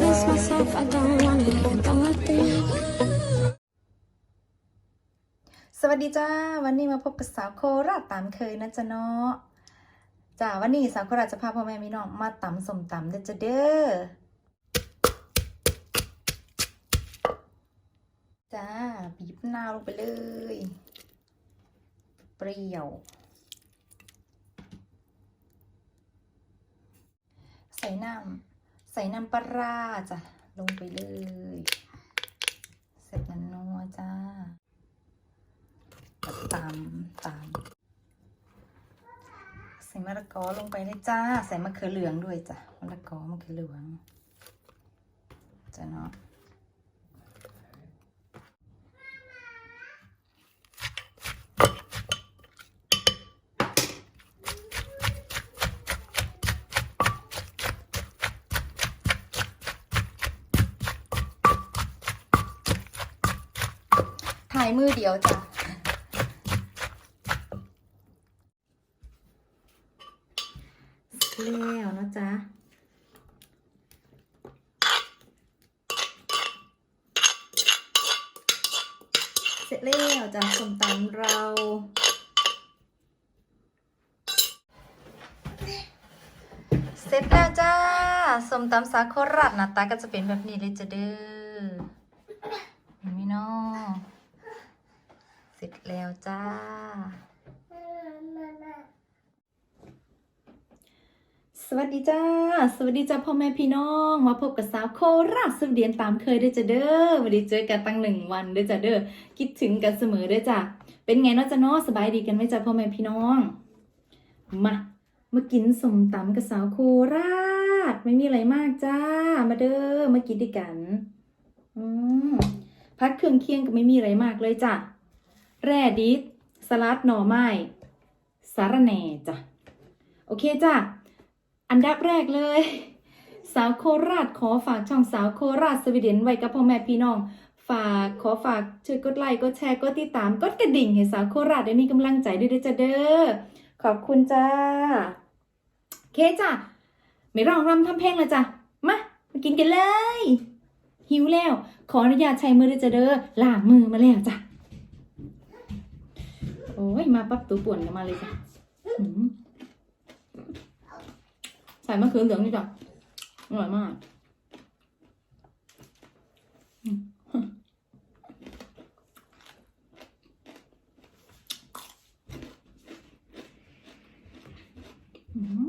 convince myself I don't want it. Don't think. สวัสดีจ้า วันนี้มาพบกับสาวโคราชตามเคยนะจ๊ะเนาะจ้าวันนี้สาวโคราชจะพาพ่อแม่พี่น้องมาตำสมตำเด้อจ้ะเด้อจ้าบีบนาวลงไปเลย เปรี้ยว ใส่น้ำ ใส่น้ำปลาจ้ะ ลงไปเลย เสร็จมันนัวจ้าตามตามใส่มะละกอลงไปเลยจ้า ใส่มะเขือเหลืองด้วยจ้ะมะละกอมะเขือเหลืองจ้ะเนาะ มือเดียวจ้ะแล้วนะจ๊ะเสร็จแล้วจ้ะสมตำเราเสร็จแล้วจ้าสมตำสาโคราชหน้าตาก็จะเป็นแบบนี้เลยจะเด้อเห็นไหมเนาะ สร็จแล้วจ้า สวัสดีจ้า สวัสดีจ้าพ่อแม่พี่น้อง มาพบกับสาวโคราชสุดเดียนตามเคยด้วยจ้ะเด้อวันนี้เจอกันตั้งหนึ่งวันด้วยจ้ะเด้อ คิดถึงกันเสมอด้วยจ้ะเป็นไงเนาะจ้ะเนาะสบายดีกันไหมจ้าพ่อแม่พี่น้อง มา มากินสมตำกับสาวโคราช ไม่มีอะไรมากจ้า มาเด้อ มากินด้วยกัน อืมพัดเครื่องเคียงก็ไม่มีอะไรมากเลยจ้ะ แร่ดิสสลัดหน่อไม้สารแหน่จ้ะ โอเคจ้ะ อันดับแรกเลย สาวโคราชขอฝากช่องสาวโคราชสวีเดนไว้กับพ่อแม่พี่น้อง ฝากขอฝากช่วยกดไลค์กดแชร์กดติดตามกดกระดิ่งให้สาวโคราชได้มีกำลังใจด้วยเด้อจ้าเด้อขอบคุณจ้าเคจ้ะไม่ร้องรำทำเพลงแล้วจ้ะมามากินกันเลย หิวแล้ว ขออนุญาตใช้มือด้วยจ้าเด้อล้างมือมาแล้วจ้ะ อ้ยมาปั๊บตัวป่วนกันมาเลยจ้ะอืมใส่มะเขือเหลืองนี่จ้ะอร่อยมากมอืม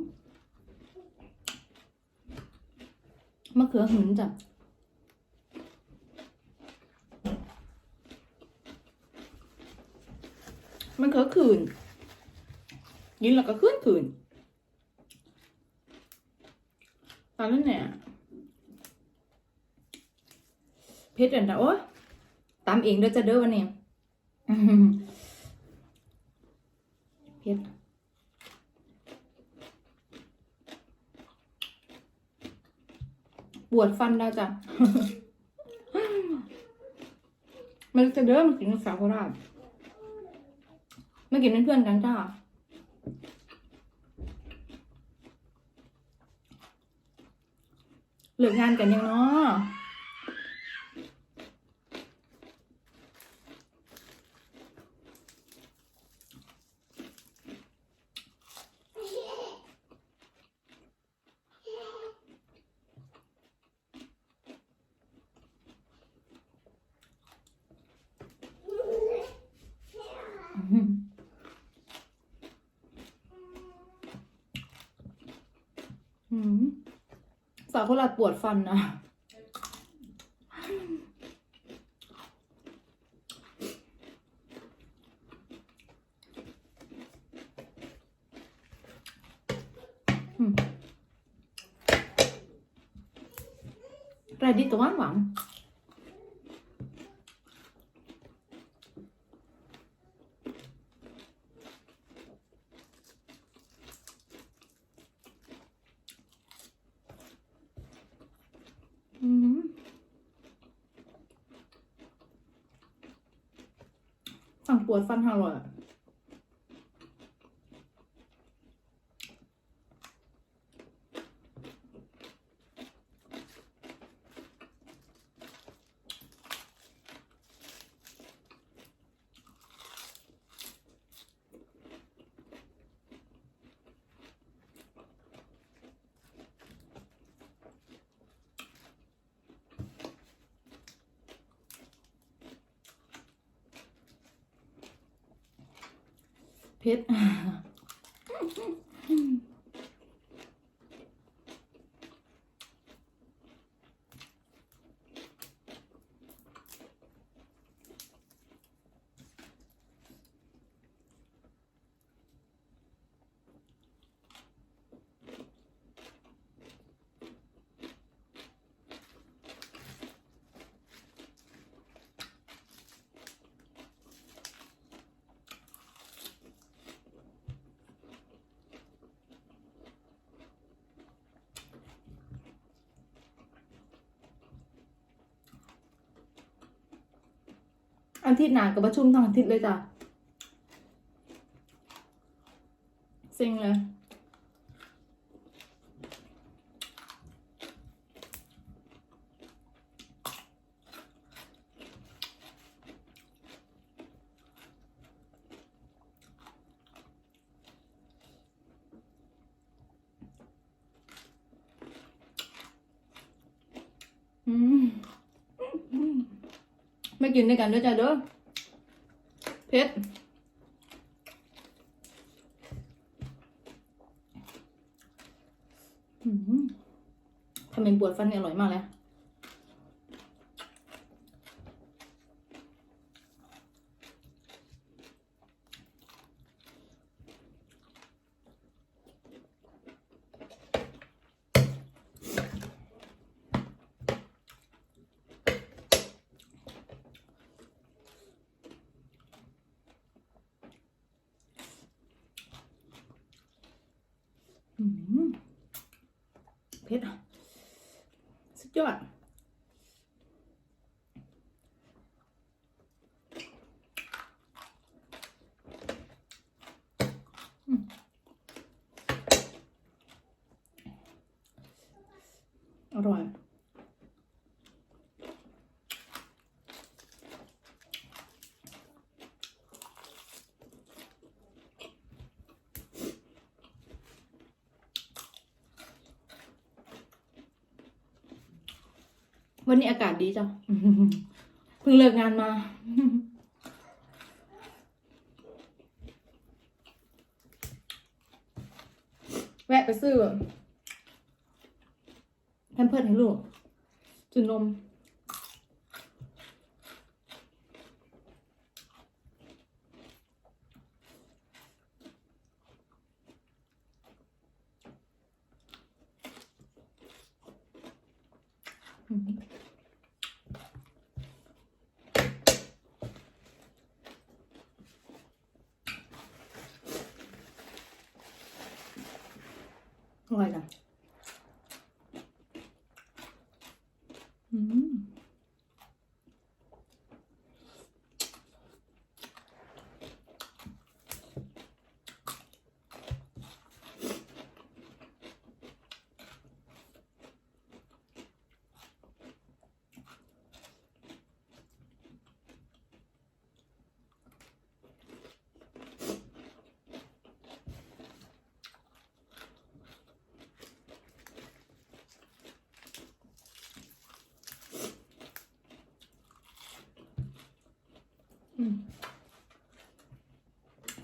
มะเขือหืนจ้ะมะ เขือขืนยินแล้วก็ขืนขืนตอนนั้นเนี่ยเพชรอันดาโอ้ตามเองเด้อจะเด้อวันนี้เพชรปวดฟันแล้วจ้ะ มันจะเด้อมันกินสาวโคราช ไม่กินเป็นเพื่อนกันจ้าเลิกงานกันยังเนาะอืมอืม สาวโคราชปวดฟันนะอืมไรดิตัวหวานหวานอืม ฝั่งปวด เพชระเผ็ดอาทิตย์หน้ากับประชุมทั้งอาทิตย์เลยจ้ะเซ็งเลยอืม ไม่กินด้วยกันด้วยจ้ะเด้อเผ็ดทำเป็นปวดฟันเนี่ยอร่อยมากเลย เผ็ดอะสุดยอดอร่อย วันนี้อากาศดีจ้ะเพิ่งเลิกงานมา แวะไปซื้อแพมเพิร์ดให้ลูกจุนนม อืม อ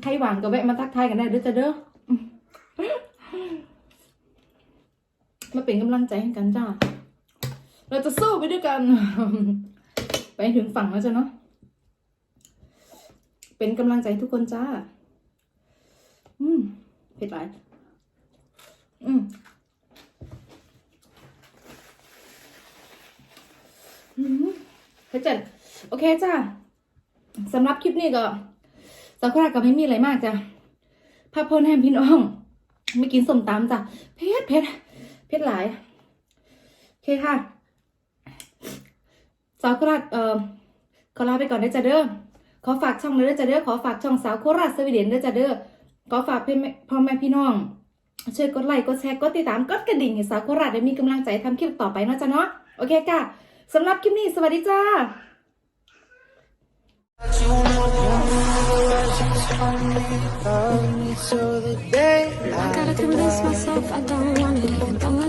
ใครหวานก็แวะมาทักทายกันได้เด้อจ้ะเด้อมาเป็นกำลังใจให้กันจ้า เราจะสู้ไปด้วยกัน ไปถึงฝั่งแล้วจ้ะเนาะ เป็นกำลังใจทุกคนจ้า อืมเผ็ดหลายอืมอืมเผ็ดจัดโอเคจ้า สำหรับคลิปนี้ก็สักคราก็ไม่มีอะไรมากจ้ะพักผ่นแฮมพี่น้องไม่กินส้มตำจ้ะเผ็ดเผ็ดเผ็ดหลายโอเคค่ะสาวโคราชเอ่อขอลาไปก่อนได้จ้ะเด้อขอฝากช่องเลยเด้จ้ะเด้อขอฝากช่องสาวโคราชสวีเดนเด้จ้ะเด้อขอฝากพ่อแม่พี่น้องช่วยกดไลค์กดแชร์กดติดตามกดกระดิ่งให้สาวโคราชได้มีกำลังใจทำคลิปต่อไปนะจ้ะเนาะโอเคค่ะสำหรับคลิปนี้สวัสดีจ้า I gotta convince myself I don't want it, even though